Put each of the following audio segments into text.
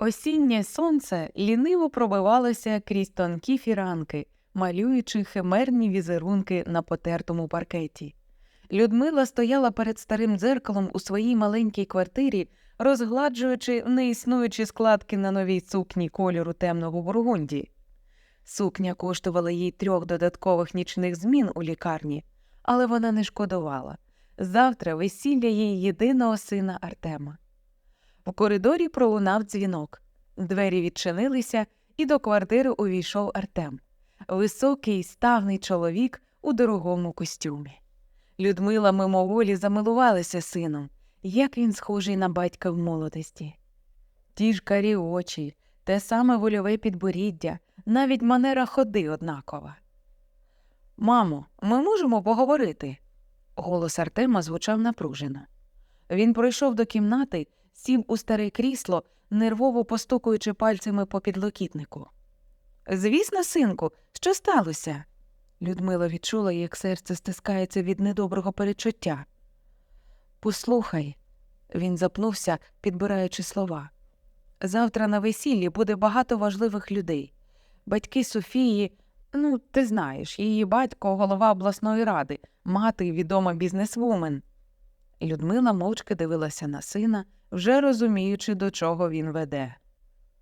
Осіннє сонце ліниво пробивалося крізь тонкі фіранки, малюючи химерні візерунки на потертому паркеті. Людмила стояла перед старим дзеркалом у своїй маленькій квартирі, розгладжуючи неіснуючі складки на новій сукні кольору темного бургунді. Сукня коштувала їй трьох додаткових нічних змін у лікарні, але вона не шкодувала. Завтра весілля її єдиного сина Артема. В коридорі пролунав дзвінок. Двері відчинилися, і до квартири увійшов Артем. Високий, ставний чоловік у дорогому костюмі. Людмила мимоволі замилувалася сином, як він схожий на батька в молодості. Ті ж карі очі, те саме вольове підборіддя, навіть манера ходи однакова. Мамо, ми можемо поговорити? Голос Артема звучав напружено. Він пройшов до кімнати, сів у старе крісло, нервово постукуючи пальцями по підлокітнику. Звісно, синку, що сталося? Людмила відчула, як серце стискається від недоброго перечуття. Послухай, він запнувся, підбираючи слова. Завтра на весіллі буде багато важливих людей. Батьки Софії, ну, ти знаєш, її батько голова обласної ради, мати відома бізнесвумен. Людмила мовчки дивилася на сина, вже розуміючи, до чого він веде.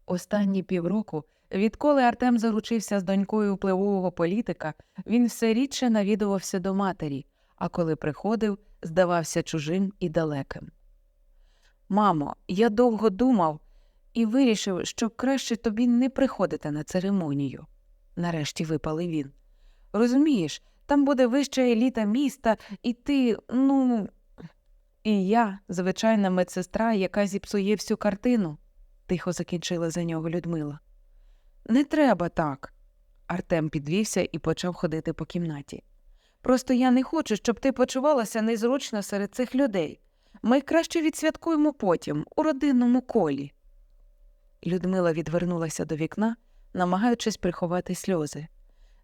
Останні півроку, відколи Артем заручився з донькою впливового політика, він все рідше навідувався до матері, а коли приходив, здавався чужим і далеким. Мамо, я довго думав і вирішив, що краще тобі не приходити на церемонію, нарешті випалив він. Розумієш, там буде вища еліта міста, і ти, ну. І я, звичайна медсестра, яка зіпсує всю картину, тихо закінчила за нього Людмила. Не треба так. Артем підвівся і почав ходити по кімнаті. Просто я не хочу, щоб ти почувалася незручно серед цих людей. Ми краще відсвяткуємо потім, у родинному колі. Людмила відвернулася до вікна, намагаючись приховати сльози.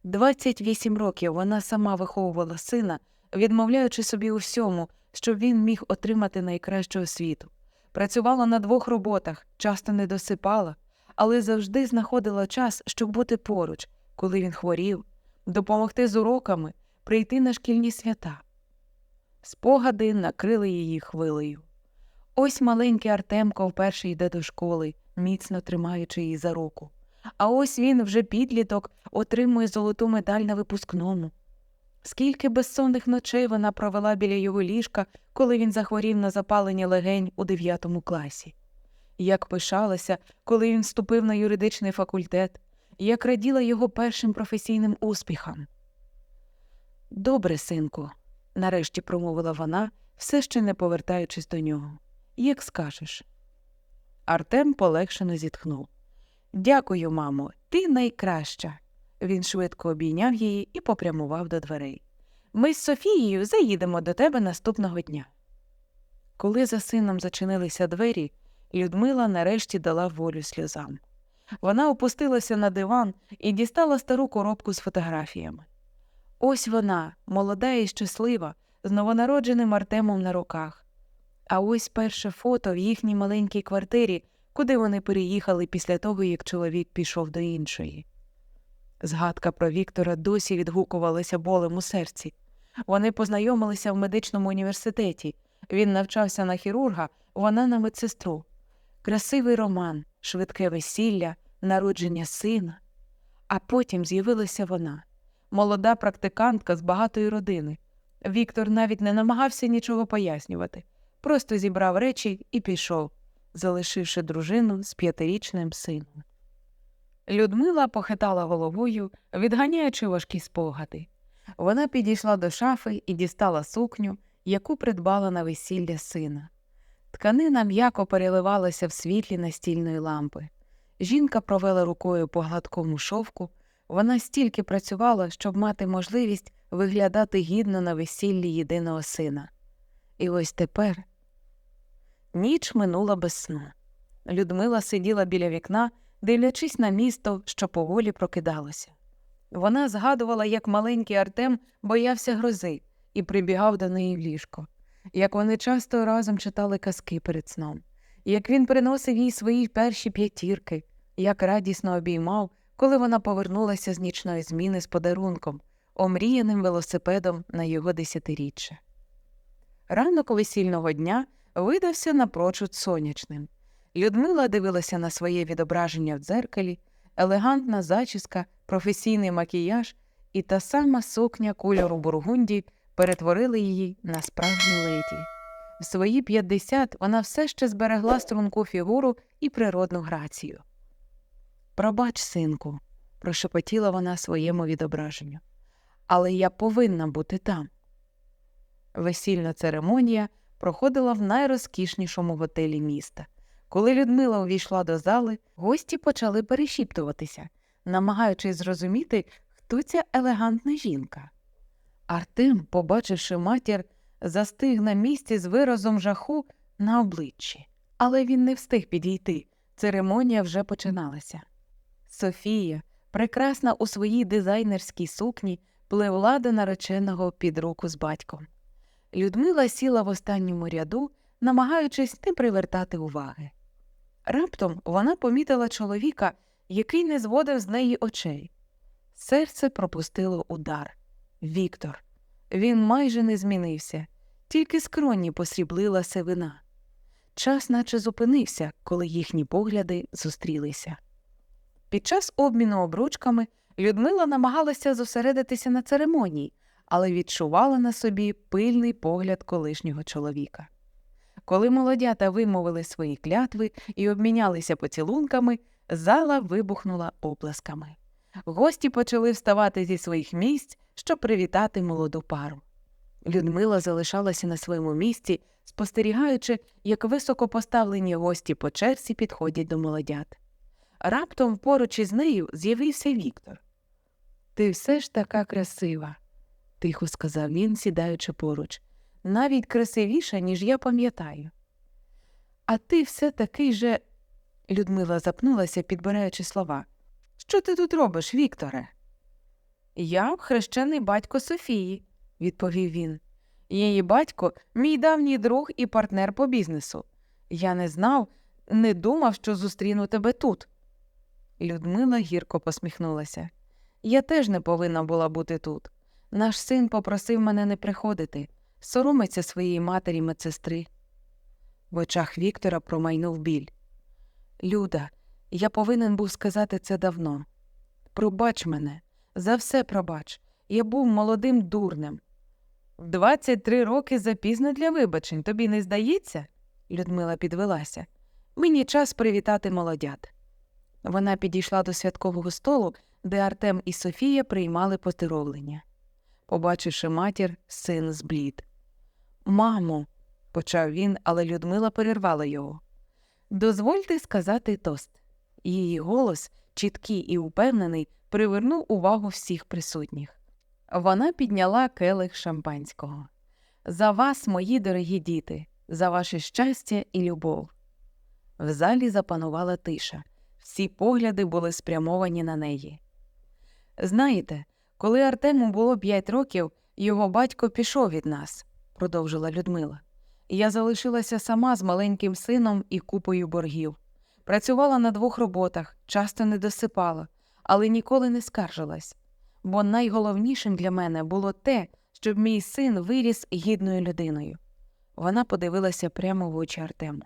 28 років вона сама виховувала сина, відмовляючи собі у всьому, щоб він міг отримати найкращу освіту. Працювала на двох роботах, часто не досипала, але завжди знаходила час, щоб бути поруч, коли він хворів, допомогти з уроками, прийти на шкільні свята. Спогади накрили її хвилею. Ось маленький Артемко вперше йде до школи, міцно тримаючи її за руку. А ось він вже підліток отримує золоту медаль на випускному. Скільки безсонних ночей вона провела біля його ліжка, коли він захворів на запалення легень у дев'ятому класі. Як пишалася, коли він вступив на юридичний факультет, як раділа його першим професійним успіхам. Добре, синку, нарешті промовила вона, все ще не повертаючись до нього. Як скажеш. Артем полегшено зітхнув. Дякую, мамо, ти найкраща. Він швидко обійняв її і попрямував до дверей. Ми з Софією заїдемо до тебе наступного дня. Коли за сином зачинилися двері, Людмила нарешті дала волю сльозам. Вона опустилася на диван і дістала стару коробку з фотографіями. Ось вона, молода і щаслива, з новонародженим Артемом на руках. А ось перше фото в їхній маленькій квартирі, куди вони переїхали після того, як чоловік пішов до іншої. Згадка про Віктора досі відгукувалася болем у серці. Вони познайомилися в медичному університеті. Він навчався на хірурга, вона на медсестру. Красивий роман, швидке весілля, народження сина. А потім з'явилася вона, молода практикантка з багатої родини. Віктор навіть не намагався нічого пояснювати, просто зібрав речі і пішов, залишивши дружину з п'ятирічним сином. Людмила похитала головою, відганяючи важкі спогади. Вона підійшла до шафи і дістала сукню, яку придбала на весілля сина. Тканина м'яко переливалася в світлі настільної лампи. Жінка провела рукою по гладкому шовку. Вона стільки працювала, щоб мати можливість виглядати гідно на весіллі єдиного сина. І ось тепер ніч минула без сну. Людмила сиділа біля вікна, дивлячись на місто, що поволі прокидалося. Вона згадувала, як маленький Артем боявся грози і прибігав до неї в ліжко, як вони часто разом читали казки перед сном, як він приносив їй свої перші п'ятірки, як радісно обіймав, коли вона повернулася з нічної зміни з подарунком, омріяним велосипедом на його десятиріччя. Ранок весільного дня видався напрочуд сонячним. Людмила дивилася на своє відображення в дзеркалі, елегантна зачіска, професійний макіяж і та сама сукня кольору бургунді перетворили її на справжню леді. В свої 50 вона все ще зберегла струнку фігуру і природну грацію. Пробач, синку, прошепотіла вона своєму відображенню, але я повинна бути там. Весільна церемонія проходила в найрозкішнішому готелі міста. Коли Людмила увійшла до зали, гості почали перешіптуватися, намагаючись зрозуміти, хто ця елегантна жінка. Артем, побачивши матір, застиг на місці з виразом жаху на обличчі, але він не встиг підійти. Церемонія вже починалася. Софія, прекрасна у своїй дизайнерській сукні, пливла до нареченого під руку з батьком. Людмила сіла в останньому ряду, намагаючись не привертати уваги. Раптом вона помітила чоловіка, який не зводив з неї очей. Серце пропустило удар. Віктор. Він майже не змінився, тільки скроні посріблила сивина. Час наче зупинився, коли їхні погляди зустрілися. Під час обміну обручками Людмила намагалася зосередитися на церемонії, але відчувала на собі пильний погляд колишнього чоловіка. Коли молодята вимовили свої клятви і обмінялися поцілунками, зала вибухнула оплесками. Гості почали вставати зі своїх місць, щоб привітати молоду пару. Людмила залишалася на своєму місці, спостерігаючи, як високопоставлені гості по черзі підходять до молодят. Раптом поруч із нею з'явився Віктор. Ти все ж така красива, тихо сказав він, сідаючи поруч, навіть красивіша, ніж я пам'ятаю. А ти все такий же. Людмила запнулася, підбираючи слова. Що ти тут робиш, Вікторе? Я хрещений батько Софії, відповів він. Її батько мій давній друг і партнер по бізнесу. Я не знав, не думав, що зустріну тебе тут. Людмила гірко посміхнулася. Я теж не повинна була бути тут. Наш син попросив мене не приходити, соромиться своєї матері медсестри. В очах Віктора промайнув біль. Люда, я повинен був сказати це давно. Пробач мене, за все пробач. Я був молодим дурнем. В 23 роки запізно для вибачень, тобі не здається? Людмила підвелася. Мені час привітати молодят. Вона підійшла до святкового столу, де Артем і Софія приймали поздоровлення. Побачивши матір, син зблід. Мамо, почав він, але Людмила перервала його. Дозвольте сказати тост. Її голос, чіткий і упевнений, привернув увагу всіх присутніх. Вона підняла келих шампанського. За вас, мої дорогі діти, за ваше щастя і любов. В залі запанувала тиша, всі погляди були спрямовані на неї. Знаєте, коли Артему було п'ять років, його батько пішов від нас, продовжила Людмила. Я залишилася сама з маленьким сином і купою боргів. Працювала на двох роботах, часто не досипала, але ніколи не скаржилась. Бо найголовнішим для мене було те, щоб мій син виріс гідною людиною. Вона подивилася прямо в очі Артему.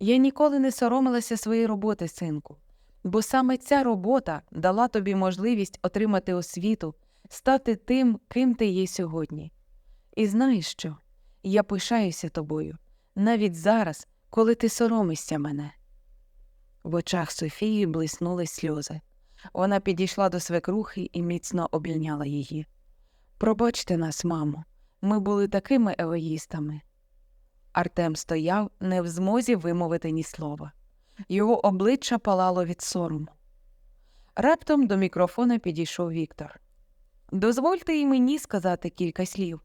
Я ніколи не соромилася своєї роботи, синку, бо саме ця робота дала тобі можливість отримати освіту, стати тим, ким ти є сьогодні. І знаєш що? Я пишаюся тобою, навіть зараз, коли ти соромишся мене. В очах Софії блиснули сльози. Вона підійшла до свекрухи і міцно обійняла її. Пробачте нас, мамо, ми були такими егоїстами. Артем стояв, не в змозі вимовити ні слова. Його обличчя палало від сорому. Раптом до мікрофона підійшов Віктор. Дозвольте і мені сказати кілька слів.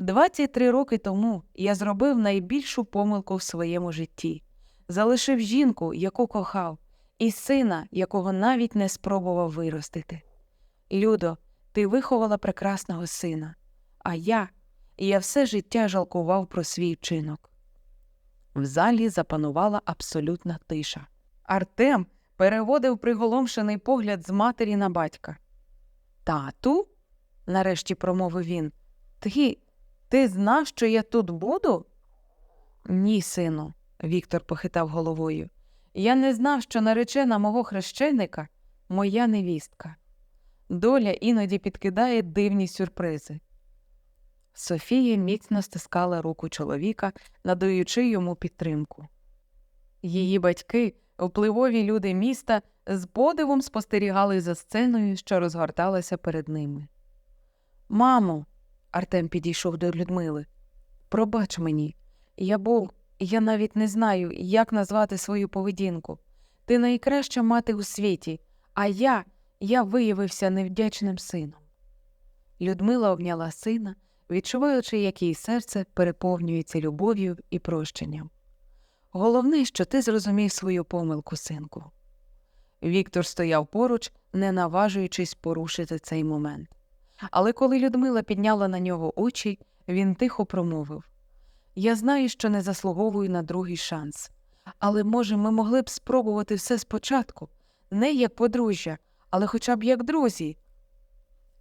23 роки тому я зробив найбільшу помилку в своєму житті, залишив жінку, яку кохав, і сина, якого навіть не спробував виростити. Людо, ти виховала прекрасного сина, а я, я все життя жалкував про свій вчинок. В залі запанувала абсолютна тиша. Артем переводив приголомшений погляд з матері на батька. Тату? нарешті промовив він. Ти, ти знав, що я тут буду? Ні, сину, Віктор похитав головою. Я не знав, що наречена мого хрещеника моя невістка. Доля іноді підкидає дивні сюрпризи. Софія міцно стискала руку чоловіка, надаючи йому підтримку. Її батьки, впливові люди міста, з подивом спостерігали за сценою, що розгорталася перед ними. Мамо, Артем підійшов до Людмили. Пробач мені, я був, я навіть не знаю, як назвати свою поведінку. Ти найкраща мати у світі, а я, я виявився невдячним сином. Людмила обняла сина, відчуваючи, як її серце переповнюється любов'ю і прощенням. Головне, що ти зрозумів свою помилку, синку. Віктор стояв поруч, не наважуючись порушити цей момент. Але коли Людмила підняла на нього очі, він тихо промовив Я знаю, що не заслуговую на другий шанс. Але, може, ми могли б спробувати все спочатку, не як подружжя, але хоча б як друзі.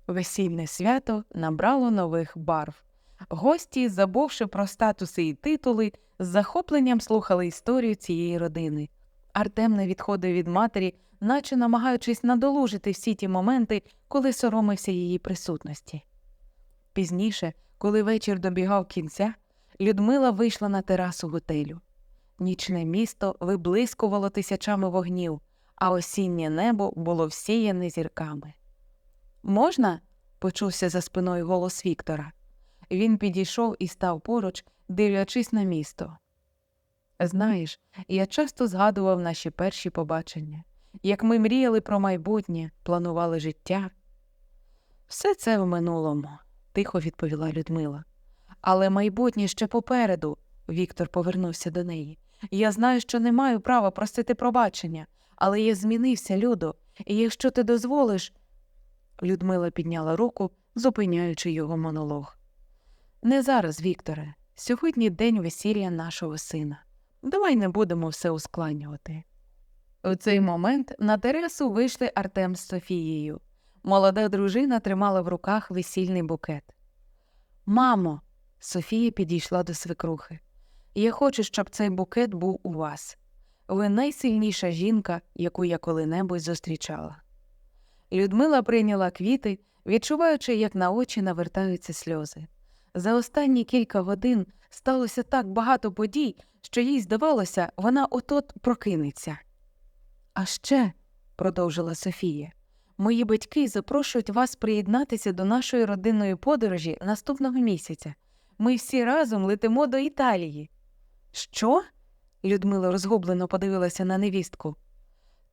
Весільне свято набрало нових барв. Гості, забувши про статуси і титули, з захопленням слухали історію цієї родини. Артем не відходив від матері, наче намагаючись надолужити всі ті моменти, коли соромився її присутності. Пізніше, коли вечір добігав кінця, Людмила вийшла на терасу готелю. Нічне місто виблискувало тисячами вогнів, а осіннє небо було всіяне зірками. Можна? почувся за спиною голос Віктора. Він підійшов і став поруч, дивлячись на місто. Знаєш, я часто згадував наші перші побачення, як ми мріяли про майбутнє, планували життя. Все це в минулому, тихо відповіла Людмила. Але майбутнє ще попереду, Віктор повернувся до неї. Я знаю, що не маю права просити пробачення, але я змінився, Людо, і якщо ти дозволиш. Людмила підняла руку, зупиняючи його монолог. Не зараз, Вікторе. Сьогодні день весілля нашого сина. Давай не будемо все ускладнювати. У цей момент на терасу вийшли Артем з Софією. Молода дружина тримала в руках весільний букет. Мамо, Софія підійшла до свекрухи. Я хочу, щоб цей букет був у вас. Ви найсильніша жінка, яку я коли-небудь зустрічала. Людмила прийняла квіти, відчуваючи, як на очі навертаються сльози. За останні кілька годин сталося так багато подій, що їй здавалося, вона отот прокинеться. А ще, продовжила Софія, мої батьки запрошують вас приєднатися до нашої родинної подорожі наступного місяця. Ми всі разом летимо до Італії. Що? Людмила розгублено подивилася на невістку.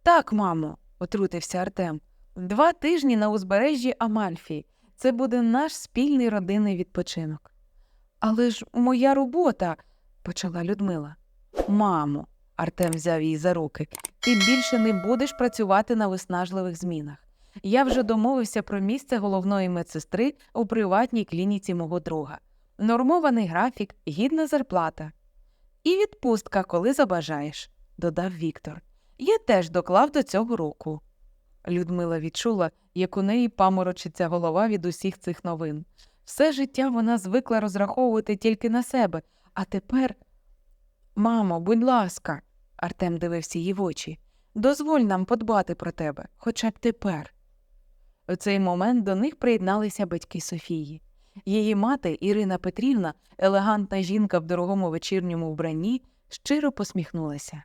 Так, мамо, отрутився Артем. Два тижні на узбережжі Амальфі. Це буде наш спільний родинний відпочинок. Але ж моя робота, почала Людмила. Мамо, Артем взяв її за руки, ти більше не будеш працювати на виснажливих змінах. Я вже домовився про місце головної медсестри у приватній клініці мого друга. Нормований графік, гідна зарплата. І відпустка, коли забажаєш, додав Віктор. Я теж доклав до цього руку. Людмила відчула, як у неї паморочиться голова від усіх цих новин. Все життя вона звикла розраховувати тільки на себе, а тепер. Мамо, будь ласка, Артем дивився їй в очі, дозволь нам подбати про тебе, хоча б тепер. У цей момент до них приєдналися батьки Софії. Її мати Ірина Петрівна, елегантна жінка в дорогому вечірньому вбранні, щиро посміхнулася.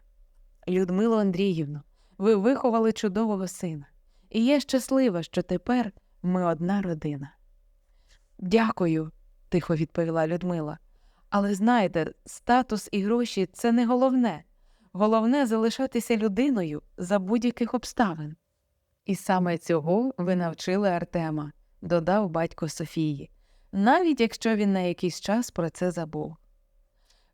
Людмило Андріївно, ви виховали чудового сина, і я щаслива, що тепер ми одна родина. Дякую, тихо відповіла Людмила. Але знаєте, статус і гроші це не головне. Головне залишатися людиною за будь-яких обставин. І саме цього ви навчили Артема, додав батько Софії, навіть якщо він на якийсь час про це забув.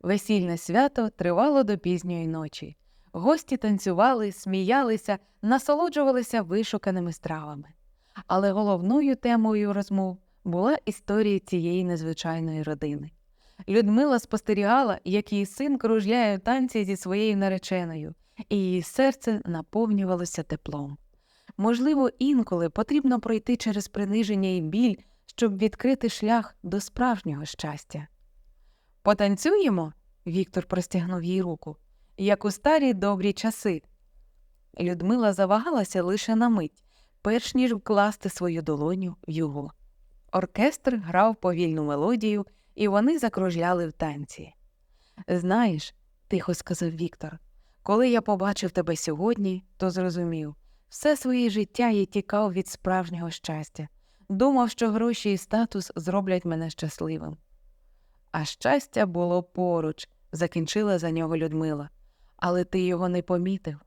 Весільне свято тривало до пізньої ночі. Гості танцювали, сміялися, насолоджувалися вишуканими стравами. Але головною темою розмов була історія цієї незвичайної родини. Людмила спостерігала, як її син кружляє в танці зі своєю нареченою, і її серце наповнювалося теплом. Можливо, інколи потрібно пройти через приниження і біль, щоб відкрити шлях до справжнього щастя. Потанцюємо? Віктор простягнув їй руку, як у старі добрі часи. Людмила завагалася лише на мить, перш ніж вкласти свою долоню в його. Оркестр грав повільну мелодію, і вони закружляли в танці. Знаєш, тихо сказав Віктор, коли я побачив тебе сьогодні, то зрозумів, все своє життя я тікав від справжнього щастя, думав, що гроші і статус зроблять мене щасливим. А щастя було поруч, закінчила за нього Людмила. Але ти його не помітив.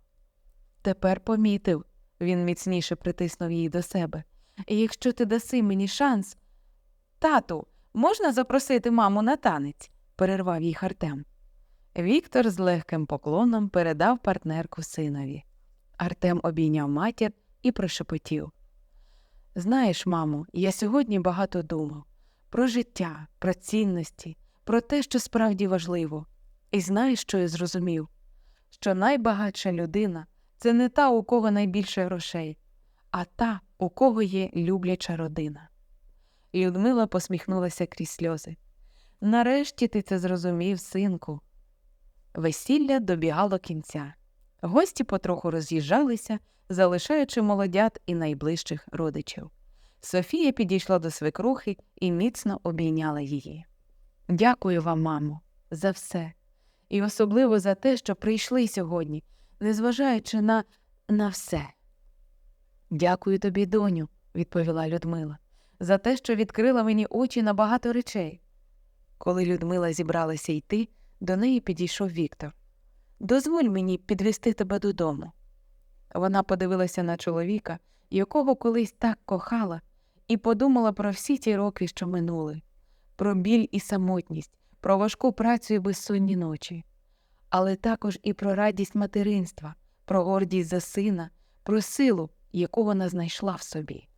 Тепер помітив, він міцніше притиснув її до себе. І якщо ти даси мені шанс. Тату, можна запросити маму на танець? перервав їх Артем. Віктор з легким поклоном передав партнерку синові. Артем обійняв матір і прошепотів. Знаєш, мамо, я сьогодні багато думав про життя, про цінності, про те, що справді важливо. І знаєш, що я зрозумів? Що найбагатша людина це не та, у кого найбільше грошей, а та, у кого є любляча родина. Людмила посміхнулася крізь сльози. Нарешті ти це зрозумів, синку. Весілля добігало кінця. Гості потроху роз'їжджалися, залишаючи молодят і найближчих родичів. Софія підійшла до свекрухи і міцно обійняла її. Дякую вам, мамо, за все, і особливо за те, що прийшли сьогодні, незважаючи на, на все. Дякую тобі, доню, відповіла Людмила, за те, що відкрила мені очі на багато речей. Коли Людмила зібралася йти, до неї підійшов Віктор. Дозволь мені підвести тебе додому. Вона подивилася на чоловіка, якого колись так кохала, і подумала про всі ті роки, що минули, про біль і самотність, про важку працю і безсонні ночі, але також і про радість материнства, про гордість за сина, про силу, яку вона знайшла в собі.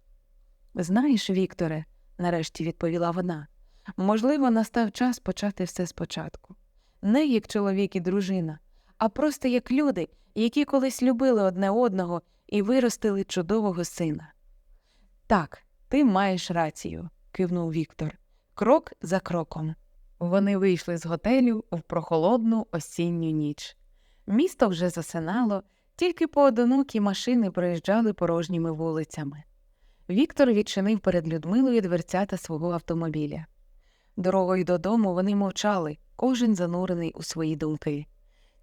Знаєш, Вікторе, нарешті відповіла вона, можливо, настав час почати все спочатку. Не як чоловік і дружина, а просто як люди, які колись любили одне одного і виростили чудового сина. Так, ти маєш рацію, кивнув Віктор, крок за кроком. Вони вийшли з готелю в прохолодну осінню ніч. Місто вже засинало, тільки поодинокі машини проїжджали порожніми вулицями. Віктор відчинив перед Людмилою дверцята свого автомобіля. Дорогою додому вони мовчали, кожен занурений у свої думки.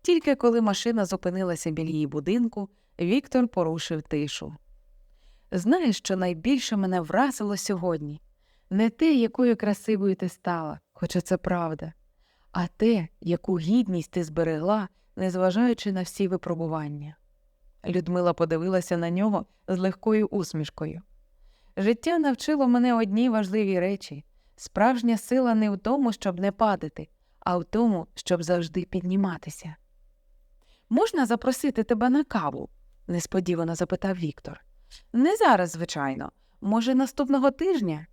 Тільки коли машина зупинилася біля її будинку, Віктор порушив тишу. Знаєш, що найбільше мене вразило сьогодні? Не те, якою красивою ти стала, хоча це правда, а те, яку гідність ти зберегла, незважаючи на всі випробування. Людмила подивилася на нього з легкою усмішкою. Життя навчило мене одній важливій речі справжня сила не в тому, щоб не падати, а в тому, щоб завжди підніматися. Можна запросити тебе на каву? несподівано запитав Віктор. Не зараз, звичайно, може, наступного тижня.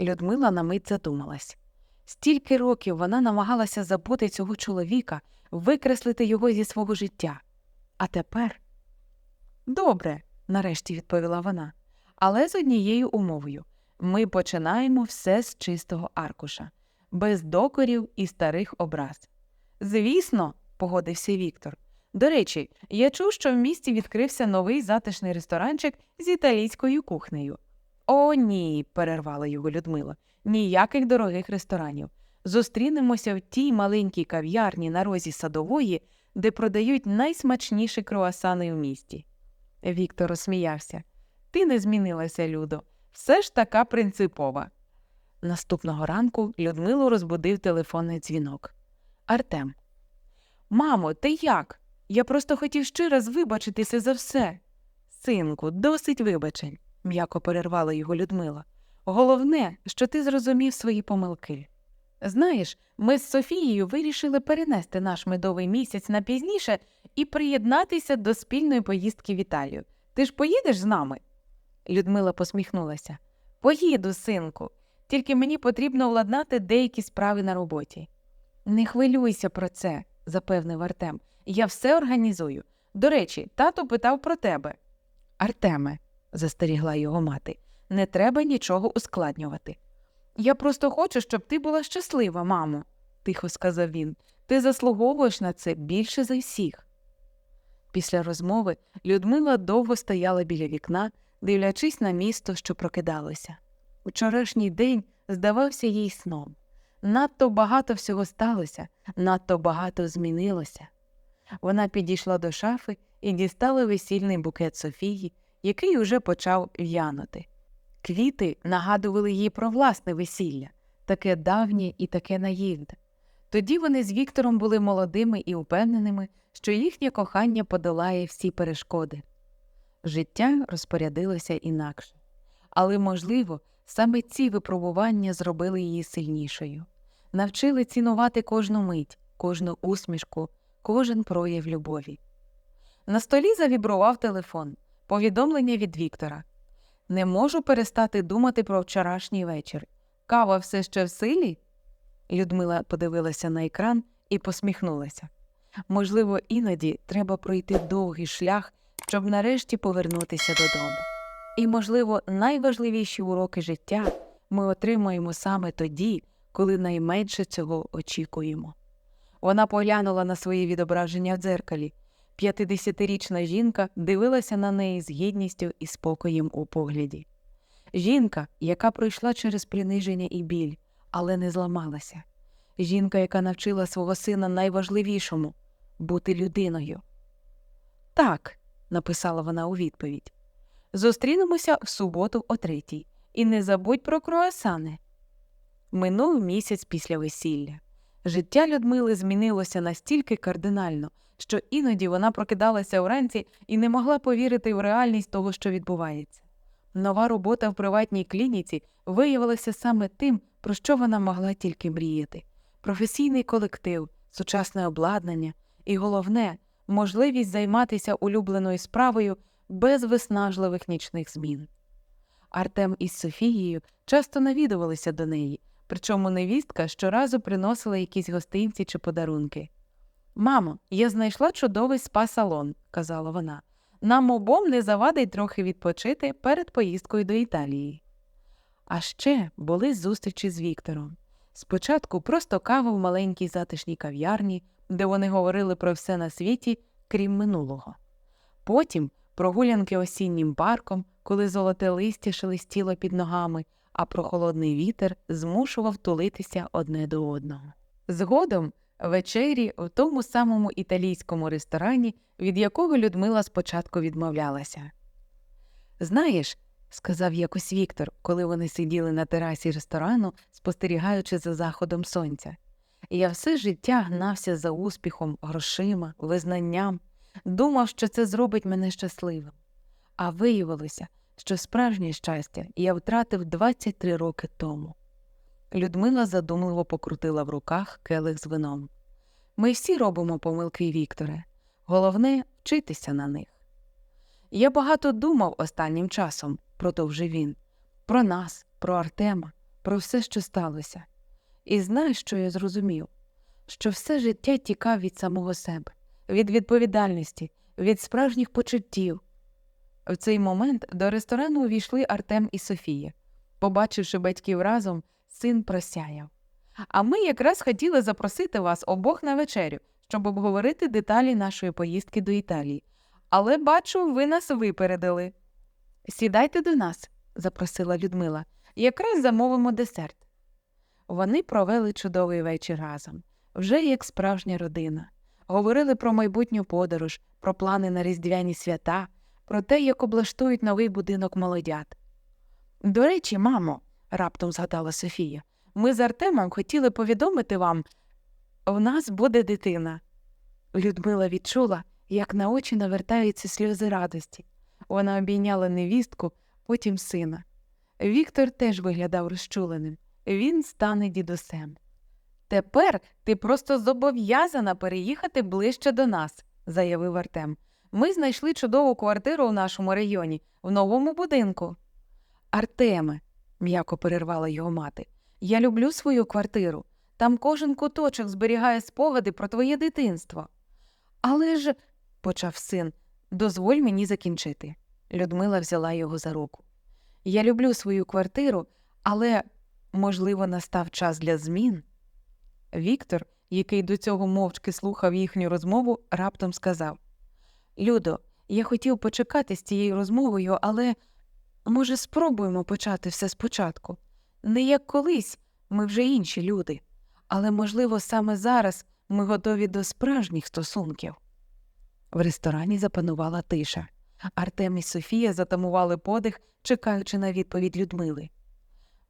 Людмила на мить задумалась. Стільки років вона намагалася забути цього чоловіка, викреслити його зі свого життя. А тепер. Добре, нарешті відповіла вона, але з однією умовою ми починаємо все з чистого аркуша, без докорів і старих образ. Звісно, погодився Віктор. До речі, я чув, що в місті відкрився новий затишний ресторанчик з італійською кухнею. О, ні, перервала його Людмила. Ніяких дорогих ресторанів. Зустрінемося в тій маленькій кав'ярні на розі садової, де продають найсмачніші круасани в місті. Віктор розсміявся. Ти не змінилася, Людо, все ж така принципова. Наступного ранку Людмилу розбудив телефонний дзвінок. Артем. Мамо, ти як? Я просто хотів ще раз вибачитися за все. Синку, досить вибачень, м'яко перервала його Людмила. Головне, що ти зрозумів свої помилки. Знаєш, ми з Софією вирішили перенести наш медовий місяць на пізніше і приєднатися до спільної поїздки в Італію. Ти ж поїдеш з нами? Людмила посміхнулася. Поїду, синку. тільки мені потрібно владнати деякі справи на роботі. Не хвилюйся про це, запевнив Артем. Я все організую. До речі, тато питав про тебе. Артеме, застерігла його мати, не треба нічого ускладнювати. Я просто хочу, щоб ти була щаслива, мамо, тихо сказав він. Ти заслуговуєш на це більше за всіх. Після розмови Людмила довго стояла біля вікна, дивлячись на місто, що прокидалося. Вчорашній день здавався їй сном. Надто багато всього сталося, надто багато змінилося. Вона підійшла до шафи і дістала весільний букет Софії, який уже почав в'янути. Квіти нагадували їй про власне весілля, таке давнє і таке наївне. Тоді вони з Віктором були молодими і упевненими, що їхнє кохання подолає всі перешкоди. Життя розпорядилося інакше, але, можливо, саме ці випробування зробили її сильнішою, навчили цінувати кожну мить, кожну усмішку, кожен прояв любові. На столі завібрував телефон, повідомлення від Віктора. Не можу перестати думати про вчорашній вечір. Кава все ще в силі? Людмила подивилася на екран і посміхнулася. Можливо, іноді треба пройти довгий шлях, щоб нарешті повернутися додому. І, можливо, найважливіші уроки життя ми отримуємо саме тоді, коли найменше цього очікуємо. Вона поглянула на своє відображення в дзеркалі. П'ятидесятирічна жінка дивилася на неї з гідністю і спокоєм у погляді. Жінка, яка пройшла через приниження і біль, але не зламалася. Жінка, яка навчила свого сина найважливішому бути людиною. Так, написала вона у відповідь. Зустрінемося в суботу о третій. І не забудь про круасани. Минув місяць після весілля. Життя Людмили змінилося настільки кардинально, що іноді вона прокидалася вранці і не могла повірити в реальність того, що відбувається. Нова робота в приватній клініці виявилася саме тим, про що вона могла тільки мріяти професійний колектив, сучасне обладнання і, головне, можливість займатися улюбленою справою без виснажливих нічних змін. Артем із Софією часто навідувалися до неї, причому невістка щоразу приносила якісь гостинці чи подарунки. Мамо, я знайшла чудовий спа-салон, казала вона. Нам обом не завадить трохи відпочити перед поїздкою до Італії. А ще були зустрічі з Віктором. Спочатку просто кава в маленькій затишній кав'ярні, де вони говорили про все на світі, крім минулого. Потім прогулянки осіннім парком, коли золоте листя шелестіло під ногами, а прохолодний вітер змушував тулитися одне до одного. Згодом вечері в тому самому італійському ресторані, від якого Людмила спочатку відмовлялася. Знаєш, сказав якось Віктор, коли вони сиділи на терасі ресторану, спостерігаючи за заходом сонця. Я все життя гнався за успіхом, грошима, визнанням, думав, що це зробить мене щасливим. А виявилося, що справжнє щастя я втратив 23 роки тому. Людмила задумливо покрутила в руках келих з вином. Ми всі робимо помилки, Вікторе. Головне вчитися на них. Я багато думав останнім часом, продовжив він, про нас, про Артема, про все, що сталося. І знаєш, що я зрозумів? Що все життя тікав від самого себе, від відповідальності, від справжніх почуттів. В цей момент до ресторану увійшли Артем і Софія. Побачивши батьків разом, син просяяв. А ми якраз хотіли запросити вас обох на вечерю, щоб обговорити деталі нашої поїздки до Італії. Але бачу, ви нас випередили. Сідайте до нас, запросила Людмила, якраз замовимо десерт. Вони провели чудовий вечір разом, вже як справжня родина. Говорили про майбутню подорож, про плани на різдвяні свята, про те, як облаштують новий будинок молодят. До речі, мамо, раптом згадала Софія, ми з Артемом хотіли повідомити вам в нас буде дитина. Людмила відчула, як на очі навертаються сльози радості. Вона обійняла невістку, потім сина. Віктор теж виглядав розчуленим. Він стане дідусем. Тепер ти просто зобов'язана переїхати ближче до нас, заявив Артем. Ми знайшли чудову квартиру у нашому районі, в новому будинку. Артеме, м'яко перервала його мати. Я люблю свою квартиру. Там кожен куточок зберігає спогади про твоє дитинство. Але ж, почав син, дозволь мені закінчити. Людмила взяла його за руку. Я люблю свою квартиру, але, можливо, настав час для змін. Віктор, який до цього мовчки слухав їхню розмову, раптом сказав Людо, я хотів почекати з цією розмовою, але може спробуємо почати все спочатку. Не як колись, ми вже інші люди, але, можливо, саме зараз ми готові до справжніх стосунків. В ресторані запанувала тиша. Артем і Софія затамували подих, чекаючи на відповідь Людмили.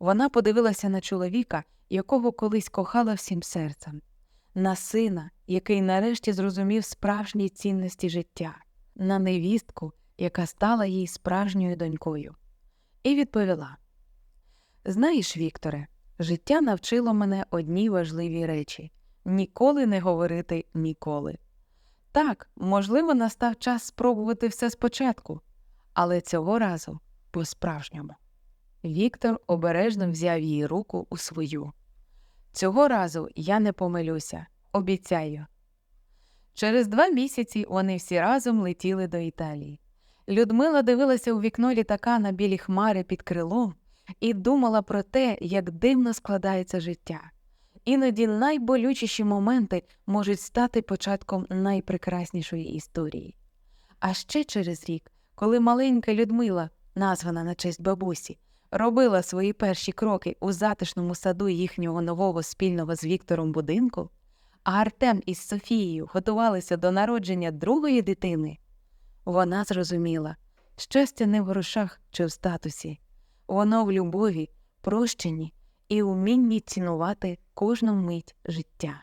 Вона подивилася на чоловіка, якого колись кохала всім серцем, на сина, який нарешті зрозумів справжні цінності життя, на невістку, яка стала їй справжньою донькою, і відповіла: Знаєш, Вікторе, життя навчило мене одній важливій речі ніколи не говорити ніколи. Так, можливо, настав час спробувати все спочатку, але цього разу по-справжньому. Віктор обережно взяв її руку у свою. Цього разу я не помилюся, обіцяю. Через два місяці вони всі разом летіли до Італії. Людмила дивилася у вікно літака на білі хмари під крилом і думала про те, як дивно складається життя. Іноді найболючіші моменти можуть стати початком найпрекраснішої історії. А ще через рік, коли маленька Людмила, названа на честь бабусі, робила свої перші кроки у затишному саду їхнього нового спільного з Віктором будинку, а Артем із Софією готувалися до народження другої дитини, вона зрозуміла, щастя не в грошах чи в статусі, воно в любові, прощенні і умінні цінувати кожну мить життя.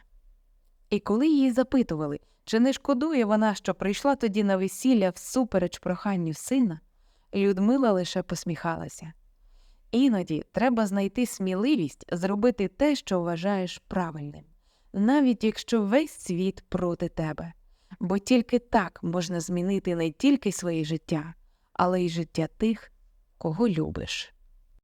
І коли її запитували, чи не шкодує вона, що прийшла тоді на весілля всупереч проханню сина, Людмила лише посміхалася. Іноді треба знайти сміливість зробити те, що вважаєш правильним, навіть якщо весь світ проти тебе, бо тільки так можна змінити не тільки своє життя, але й життя тих, кого любиш.